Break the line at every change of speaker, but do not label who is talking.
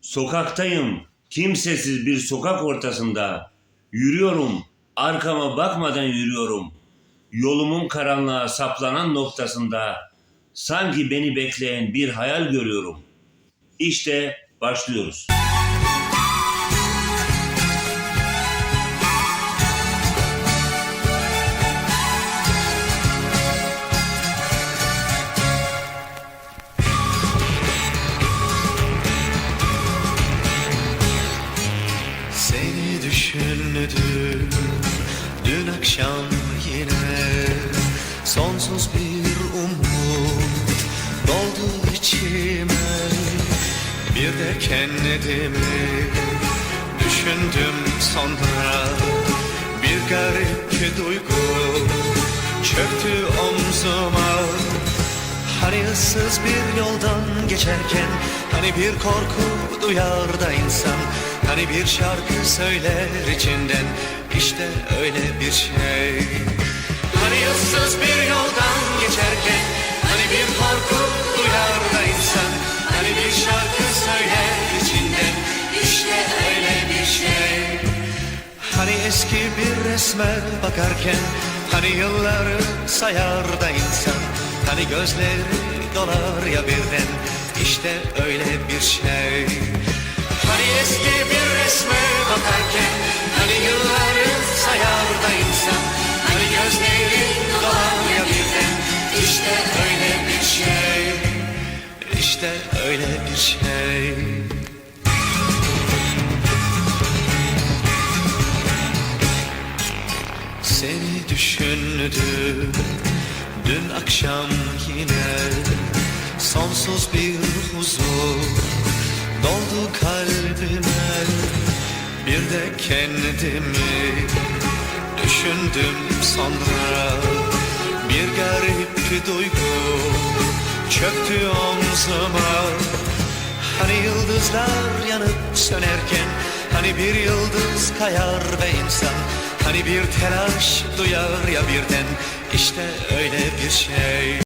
Sokaktayım, kimsesiz bir sokak ortasında. Yürüyorum, arkama bakmadan yürüyorum. Yolumun karanlığa saplanan noktasında sanki beni bekleyen bir hayal görüyorum. İşte başlıyoruz.
Akşam yine Sonsuz bir umut doldu içime. Bir de kendimi düşündüm sonra. Bir garip duygu çöktü omzuma. Hani ıssız bir yoldan geçerken Hani bir korku duyar da insan. Hani bir şarkı söyler içinden İşte öyle bir şey. Hani ıssız bir yoldan geçerken Hani bir korku duyar da insan Hani bir şarkı söyler içinden İşte öyle bir şey. Hani eski bir resme bakarken Hani yılları sayar da insan Hani gözleri dolar ya birden. İşte öyle bir şey. Hani eski bir resme bakarken İşte öyle bir şey. Seni düşündüm dün akşam yine. Sonsuz bir huzur doldu kalbime. Bir de kendimi düşündüm sonra. Bir garip duygu çöktü omzuma Hani yıldızlar yanıp sönerken Hani bir yıldız kayar ve insan Hani bir telaş duyar ya birden İşte öyle bir şey